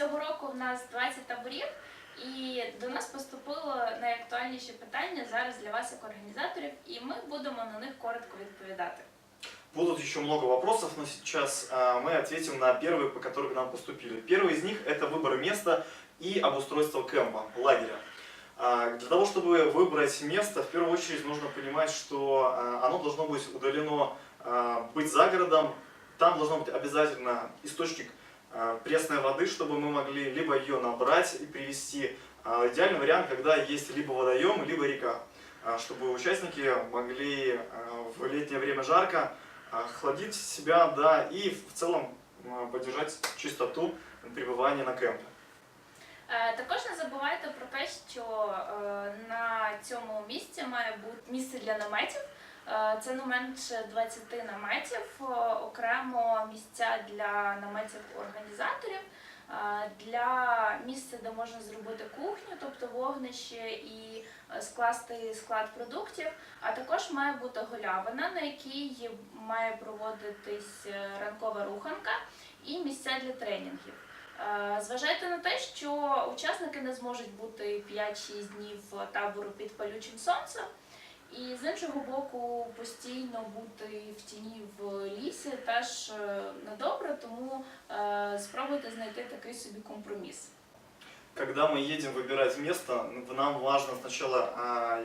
цього року в нас 20 таборів, і до нас поступило найактуальніші питання зараз для вас як організаторів, і ми будемо на них коротко відповідати. Будут еще много вопросов, но сейчас а, мы ответим на первые, по которым к нам поступили. Первый из них это выбор места и обустройство кемпа, лагеря. А, Для того, чтобы выбрать место, в первую очередь нужно понимать, что а, оно должно быть удалено, а, быть за городом. Там должно быть обязательно источник а, пресной воды, чтобы мы могли либо ее набрать и привезти. А, Идеальный вариант, когда есть либо водоем, либо река, а, чтобы участники могли а, в летнее время жарко охладить себя, да, и в целом а, поддержать чистоту пребывания на кемпе. Е, Також не забувайте про те, що е, на цьому місці має бути місце для наметів. Е, Це не менше 20 наметів, е, окремо місця для наметів організаторів, е, для місця, де можна зробити кухню, тобто вогнище і скласти склад продуктів. А також має бути голявина, на якій має проводитись ранкова руханка і місця для тренінгів. Зважайте на те, що учасники не зможуть бути 5-6 днів табору під палючим сонцем, і з іншого боку, постійно бути в тіні в лісі теж е, недобре, тому е, спробуйте знайти такий собі компроміс. Когда мы едем выбирать место, нам важно сначала а,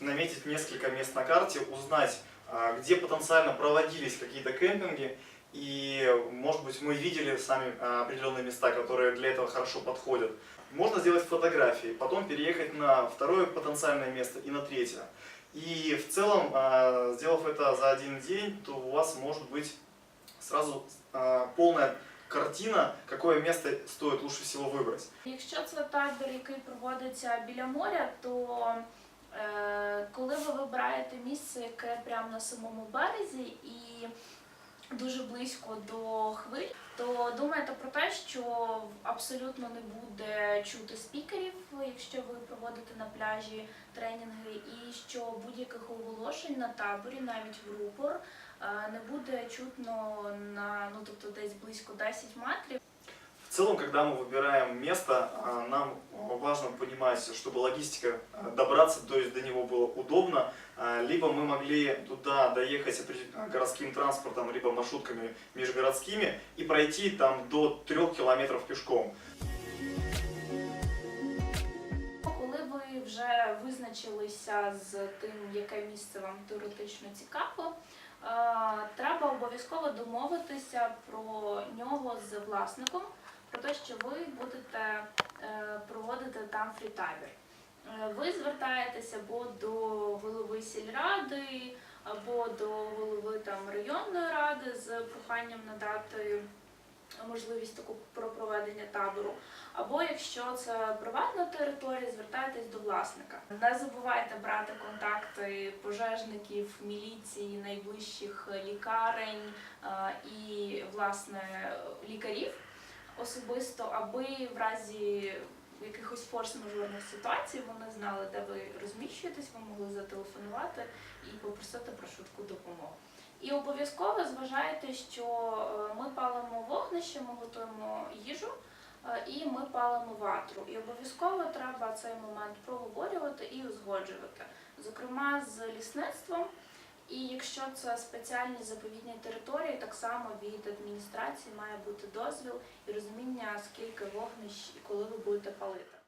наметить несколько мест на карте, узнать, а, где потенциально проводились какие-то кемпинги, и, может быть, мы видели сами а, определенные места, которые для этого хорошо подходят. Можно сделать фотографии, потом переехать на второе потенциальное место и на третье. И в целом, а, сделав это за один день, то у вас может быть сразу а, полная картина, какое место стоит лучше всего выбрать. Якщо це табір, який проводиться біля моря, то е, коли ви вибираєте місце, яке прямо на самому березі і дуже близько до хвиль, то думайте про те, що абсолютно не буде чути спікерів, якщо ви проводите на пляжі тренінги, і що будь-яких оголошень на таборі, навіть в рупор, е, не буде чутно на ну тобто десь близько 10 метрів. В целом, когда мы выбираем место, а, нам важно понимать, чтобы логистика а, добраться, то есть до него было удобно, а, либо мы могли туда доехать опре- а, городским транспортом, либо маршрутками межгородскими и пройти там до трех километров пешком. Вже визначилися з тим, яке місце вам теоретично цікаво, е, треба обов'язково домовитися про нього з власником, про те, що ви будете е, проводити там фрітабір. Е, Ви звертаєтеся або до голови сільради, або до голови там районної ради з проханням надати можливість таку про проведення табору. Або якщо це приватна територія, звертайтесь до власника. Не забувайте брати контакти пожежників, міліції, найближчих лікарень і власне лікарів особисто, аби в разі якихось форс-мажорних ситуацій вони знали, де ви розміщуєтесь, ви могли зателефонувати і попросити про швидку допомогу. І обов'язково зважайте, що е, ми палимо вогнище, ми готуємо їжу е, і ми палимо ватру. І обов'язково треба цей момент проговорювати і узгоджувати, зокрема з лісництвом. І якщо це спеціальні заповідні території, так само від адміністрації має бути дозвіл і розуміння, скільки вогнищ і коли ви будете палити.